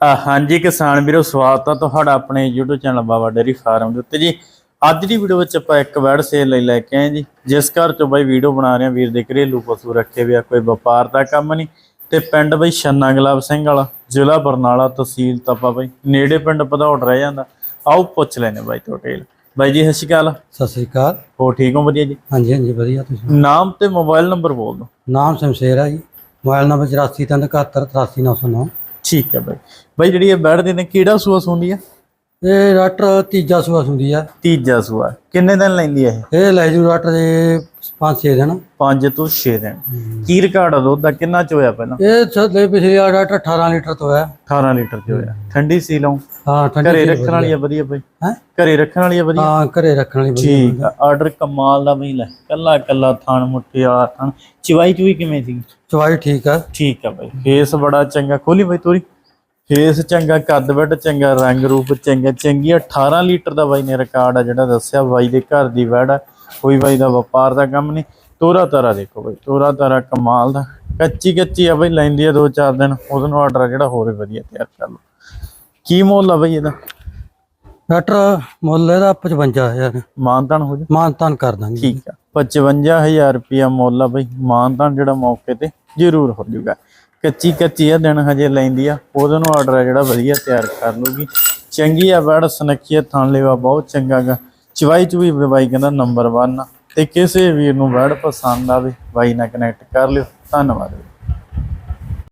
ਹਾਂਜੀ ਕਿਸਾਨ ਵੀਰੋ ਸਵਾਗਤ ਆ ਤੁਹਾਡਾ ਆਪਣੇ YouTube channel Baba dairy farm ਦੇ ਉੱਤੇ ਜੀ। ਅੱਜ ਦੀ ਵੀਡੀਓ ਵਿੱਚ ਆਪਾਂ ਇੱਕ ਵਰਡ ਸੇਲ ਲਈ ਲੈ ਕੇ ਆਏ ਜੀ। ਜਿਸ ਘਰ ਚੋਂ ਬਾਈ ਵੀਡੀਓ ਬਣਾ ਰਹੇ ਆ ਵੀਰ ਦੇ ਘਰੇਲੂ ਪਸ਼ੂ ਰੱਖੇ ਵੀ ਆ ਕੋਈ ਵਪਾਰ ਦਾ ਕੰਮ ਨਹੀਂ। ਤੇ ਪਿੰਡ ਬਈ ਛੰਨਾ ਗੁਲਾਬ ਸਿੰਘ ਵਾਲਾ ਜ਼ਿਲ੍ਹਾ ਬਰਨਾਲਾ ਤਹਿਸੀਲ ਤਪਾ ਬਈ। ਨੇੜੇ ਪਿੰਡ ਭਦੌੜ ਰਹਿ ਜਾਂਦਾ। ਆਓ ਪੁੱਛ ਲੈਨੇ ਬਾਈ ਤੋਂ ਡਿਟੇਲ ਬਾਈ ਜੀ ਸਤਿ ਸ਼੍ਰੀ ਅਕਾਲ। ਸਤਿ ਸ੍ਰੀ ਅਕਾਲ। ਹੋ ਠੀਕ ਹੋ? ਵਧੀਆ ਜੀ? ਹਾਂਜੀ ਹਾਂਜੀ ਵਧੀਆ ਤੁਸੀਂ ਨਾਮ ਤੇ ਮੋਬਾਈਲ ਨੰਬਰ ਬੋਲ ਦਿਓ। ਨਾਮ ਸ਼ਮਸ਼ੇਰ ਜੀ। ਮੋਬਾਈਲ ਨੰਬਰ 8437783900 ਠੀਕ ਹੈ ਬਾਈ। ਬਾਈ ਜਿਹੜੀ ਇਹ ਬੈਠ ਦੇ ਨੇ ਕਿਹੜਾ ਸੂਆ ਸੁੰਦੀ ਆ? ਇਹ ਡਾਕਟਰ ਤੀਜਾ ਸੂਆ ਹੁੰਦੀ ਆ। ਤੀਜਾ ਸੂਆ। ਕਿੰਨੇ ਦਿਨ ਲੈਂਦੀ ਆ ਇਹ? ਇਹ ਲੈ ਜੂ ਡਾਕਟਰ ਦੇ 5-6 ਦਿਨ। 5 ਤੋਂ 6 ਦਿਨ। ਕੀ ਰਿਕਾਰਡ ਆ ਦੁੱਧ ਦਾ? ਕਿੰਨਾ ਚ ਹੋਇਆ ਪਹਿਲਾਂ? ਇਹ ਛੱਲੇ ਪਿਛਲੀ ਆ ਡਾਕਟਰ 18 ਲੀਟਰ ਤੋਂ ਹੈ 18 ਲੀਟਰ ਚ ਹੋਇਆ। ਠੰਡੀ ਸੀ ਲਾਉ ਹਾਂ ਠੰਡੀ ਘਰੇ ਰੱਖਣ ਵਾਲੀ ਆ ਵਧੀਆ ਬਈ? ਹੈ? ਘਰੇ ਰੱਖਣ ਵਾਲੀ ਆ ਵਧੀਆ? ਹਾਂ ਘਰੇ ਰੱਖਣ ਵਾਲੀ ਵਧੀਆ। ਠੀਕ ਆ ਆਰਡਰ ਕਮਾਲ ਦਾ ਬਈ ਲੈ। ਕੱਲਾ ਕੱਲਾ ਥਣ ਮੁੱਠੀ ਵਾਲਾ ਥਣ। ਚਵਾਈ ਚੂਈ ਕਿਵੇਂ ਸੀ? ਚਵਾਈ ਠੀਕ ਆ। ਠੀਕ ਆ ਬਈ। ਫੇਸ ਬੜਾ ਚੰਗਾ। ਖੋਲੀ ਬਈ ਤੋਰੀ। ਫੇਸ ਚੰਗਾ ਕੱਦ ਵੱਡ ਚੰਗਾ ਰੰਗ ਰੂਪ ਚੰਗਾ। ਚੰਗੀ 18 ਲੀਟਰ ਦਾ ਬਾਈ ਨੇ ਰਿਕਾਰਡ ਆ ਜਿਹੜਾ ਦੱਸਿਆ ਬਾਈ ਦੇ ਘਰ ਦੀ ਵੜ ਆ। ਕੋਈ ਬਾਈ ਦਾ ਵਪਾਰ ਦਾ ਕੰਮ ਨਹੀਂ। ਤੋਰਾ ਤਾਰਾ ਦੇਖੋ ਬਈ ਤੋਰਾ ਤਾਰਾ ਕਮਾਲ ਦਾ। ਕੱਚੀ ਕੱਚੀ ਆ ਬਈ ਲੈਂਦੀ ਆ ਦੋ ਚਾਰ ਦਿਨ। ਉਹਦੇ ਨੂੰ ਆਰਡਰ ਜਿਹੜਾ ਹੋਰ ਵਧੀਆ ਤਿਆਰ ਕਰ ਲਓ। ਕੀ ਮੁੱਲ ਆ ਬਈ ਇਹਦਾ? ਡਾਕਟਰ ਮੁੱਲ ਇਹਦਾ 55000 ਮਾਨਤਾਨ ਹੋ ਜਾ ਮਾਨਤਾਨ ਕਰ ਦਾਂਗੇ। ਠੀਕ ਆ। 55000 ਰੁਪਿਆ ਮੁੱਲ ਆ ਬਈ। ਮਾਨਤਾਨ ਜਿਹੜਾ ਮੌਕੇ ਤੇ ਜ਼ਰੂਰ ਹੋ ਜਾਊਗਾ। ਕੱਚੀ ਕੱਚੀ ਆ, ਦਿਨ ਹਜੇ ਲੈਂਦੀ ਆ। ਉਹਦੇ ਨੂੰ ਆਰਡਰ ਆ ਜਿਹੜਾ ਵਧੀਆ ਤਿਆਰ ਕਰ ਲੂਗੀ ਚੰਗੀ ਆ ਬੜ ਸਨੱਖੀਆ ਥਣ ਲੈਵਾ ਬਹੁਤ ਚੰਗਾ ਗਾ। ਚਵਾਈ ਚੁਈ ਵੀ ਬਾਈ ਕਹਿੰਦਾ ਨੰਬਰ 1 ਤੇ ਕਿਸੇ ਵੀਰ ਨੂੰ ਵੜ ਪਸੰਦ ਆਵੇ, ਬਾਈ ਨਾਲ ਕਨੈਕਟ ਕਰ ਲਿਓ। ਧੰਨਵਾਦ।